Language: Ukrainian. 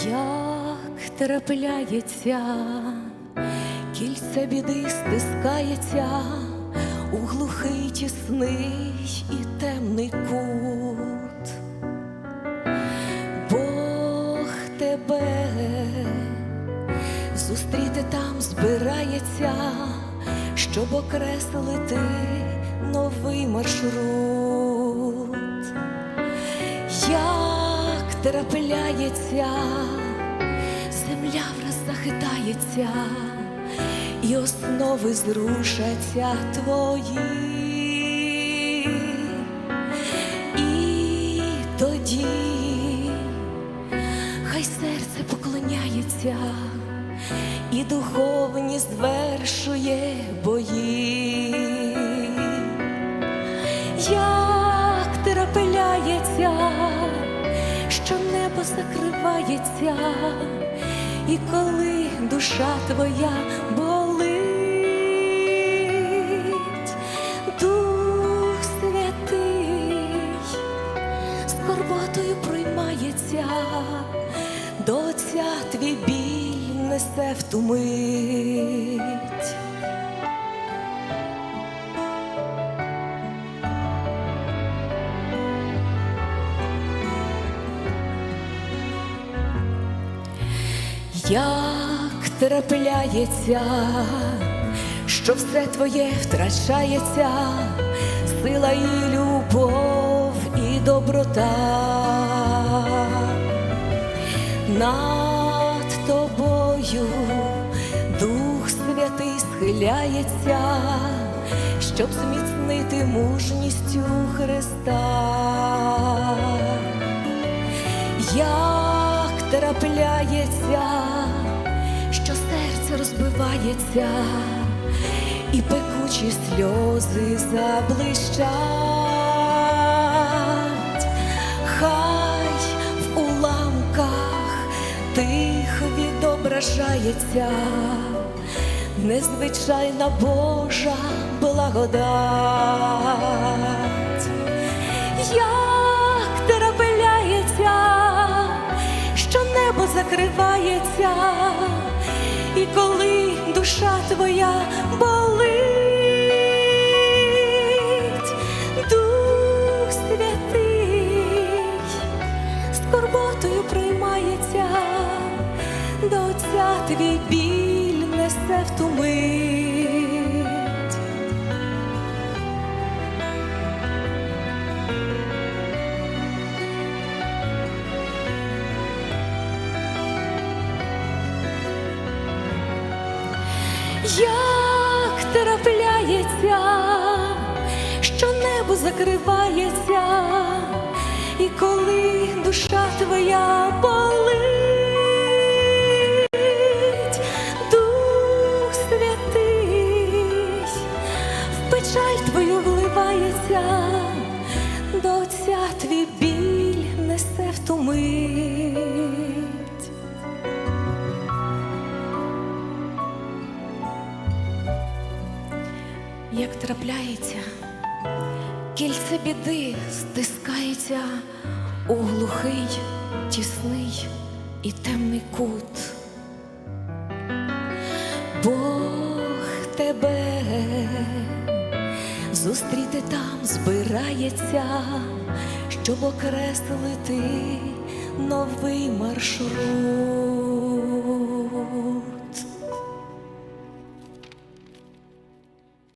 Як трапляється, кільце біди стискається у глухий тісний і темний кут. Бог тебе зустріти там збирається, щоб окреслити новий маршрут. Трапляється, земля враз захитається, і основи зрушаться твої. І тоді хай серце поклоняється, і духовні звершує бої. Закривається, і коли душа твоя болить, Дух Святий скорботою приймається, до Отця твій біль несе в ту мить. Як трапляється, що все твоє втрачається, сила і любов, і доброта. Над тобою Дух Святий схиляється, щоб зміцнити мужністю Христа. Як трапляється, що серце розбивається, і пекучі сльози заблищать, хай в уламках тих відображається незвичайна Божа благодать. Як закривається, і коли душа твоя болить, Дух Святий скорботою приймається, до Отця твій біль несе в ту Як трапляється, що небо закривається, і коли душа твоя болить, Дух Святий в печаль твою вливається, до Отця твій біль несе в ту. Як трапляється, кільце біди стискається у глухий, тісний і темний кут. Бог тебе зустріти там збирається, щоб окреслити новий маршрут.